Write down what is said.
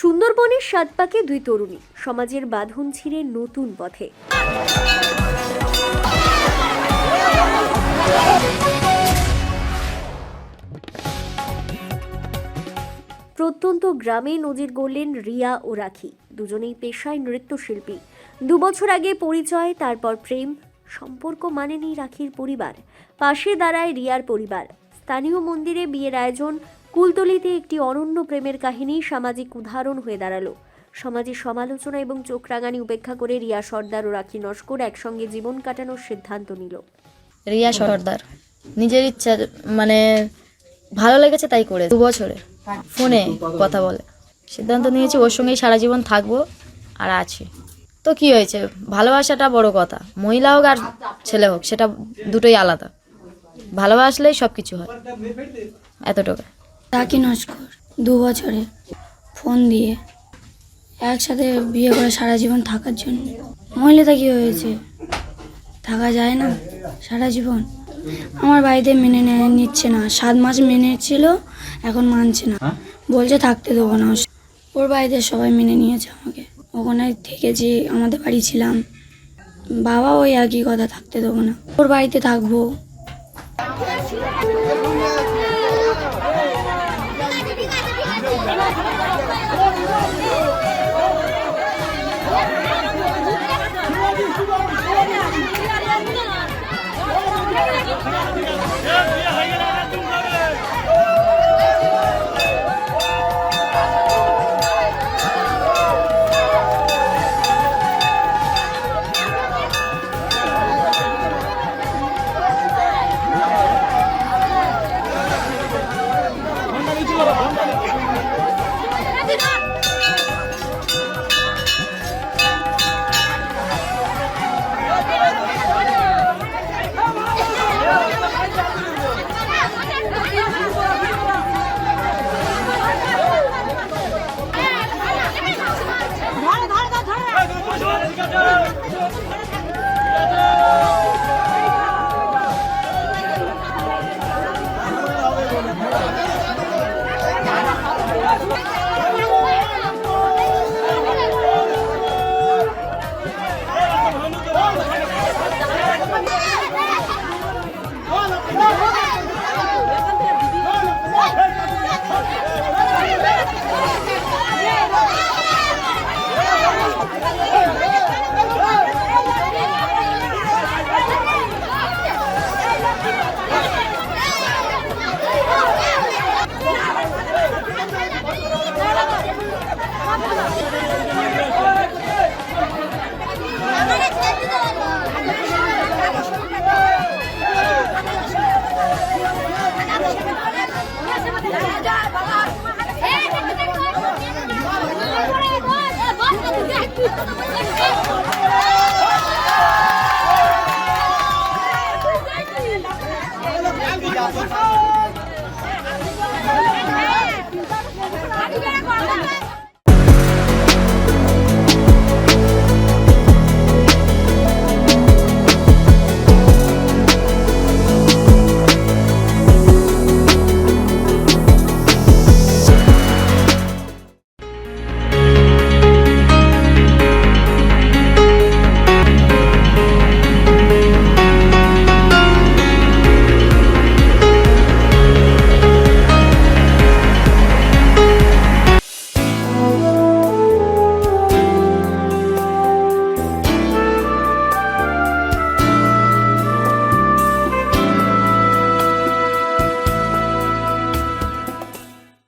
সুন্দরবনের সাত পাকে দুই তরুণী, সমাজের বাঁধন ছিঁড়ে নতুন পথে। প্রত্যন্ত গ্রামে নজির গড়লেন রিয়া ও রাখি, দুজনেই পেশায় নৃত্যশিল্পী। দুবছর আগে পরিচয়, তারপর প্রেম, সম্পর্ক মানেনি রাখির পরিবার। পাশে দাঁড়ায় রিয়ার পরিবার। স্থানীয় মন্দিরে বিয়ের আয়োজন কুলতলিতে একটি অনন্য প্রেমের কাহিনী সামাজিক উদাহরণ হয়ে দাঁড়াল। সমাজের সমালোচনা এবং চোখ রাঙানি উপেক্ষা করে রিয়া সর্দার ও রাখি নস্কর একসঙ্গে জীবন কাটানোর সিদ্ধান্ত নিল। রিয়া সর্দার, নিজের ইচ্ছা মানে ভালো লেগেছে তাই করে দু বছরে ফোনে কথা বলে। সিদ্ধান্ত নিয়েছি ওর সঙ্গেই সারা জীবন থাকব আর আছি। তো কি হয়েছে? ভালোবাসাটা বড় কথা। মহিলা হোক আর ছেলে হোক, সেটা দুটোই আলাদা। ভালোবাসলেই সব কিছু হয়। এতটুকু। রাখি নস্কর দু বছরে ফোন দিয়ে একসাথে বিয়ে করে সারা জীবন থাকার জন্য। মহিলাটা কী হয়েছে? থাকা যায় না সারা জীবন। আমার বাড়িতে মেনে নিচ্ছে না। সাত মাস মেনে ছিল এখন মানছে না। বলছে থাকতে দেবো না। ওর বাড়িতে সবাই মেনে নিয়েছে আমাকে। ওখানে থেকেছি আমাদের বাড়ি ছিলাম। বাবা ওই একই কথা থাকতে দেবো না। ওর বাড়িতে থাকব।